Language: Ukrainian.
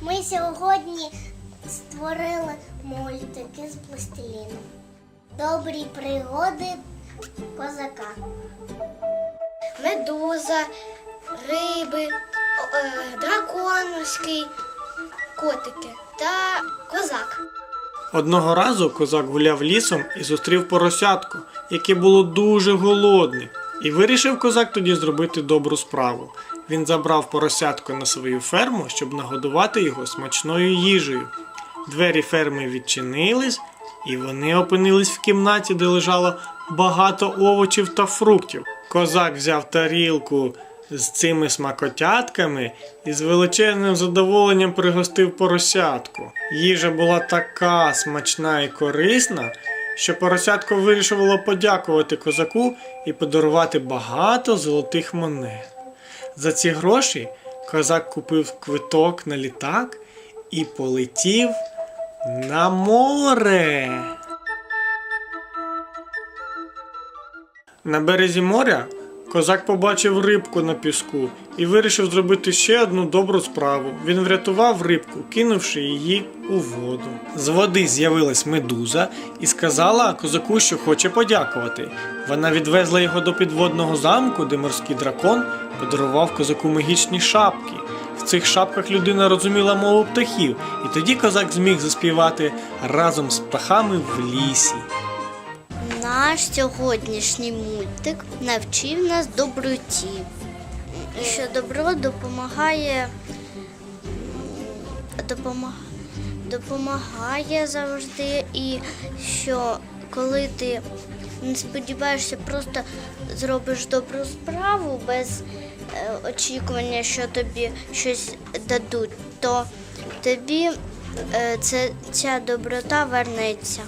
Ми сьогодні створили мультики з пластиліну. Добрі пригоди козака. Медуза, риби, е, дракон морський, котики та козак. Одного разу козак гуляв лісом і зустрів поросятку, яке було дуже голодне. І вирішив козак тоді зробити добру справу. Він забрав поросятку на свою ферму, щоб нагодувати його смачною їжею. Двері ферми відчинились, і вони опинились в кімнаті, де лежало багато овочів та фруктів. Козак взяв тарілку з цими смакотятками і з величезним задоволенням пригостив поросятку. Їжа була така смачна і корисна, що поросятко вирішувало подякувати козаку і подарувати багато золотих монет. За ці гроші козак купив квиток на літак і полетів на море. На березі моря козак побачив рибку на піску і вирішив зробити ще одну добру справу. Він врятував рибку, кинувши її у воду. З води з'явилась медуза і сказала козаку, що хоче подякувати. Вона відвезла його до підводного замку, де морський дракон подарував козаку магічні шапки. В цих шапках людина розуміла мову птахів, і тоді козак зміг заспівати разом з птахами в лісі. Наш сьогоднішній мультик навчив нас доброті, що добро допомагає, допомагає, завжди, і що коли ти не сподіваєшся, просто зробиш добру справу без е, очікування, що тобі щось дадуть, то тобі е, це, ця доброта вернеться.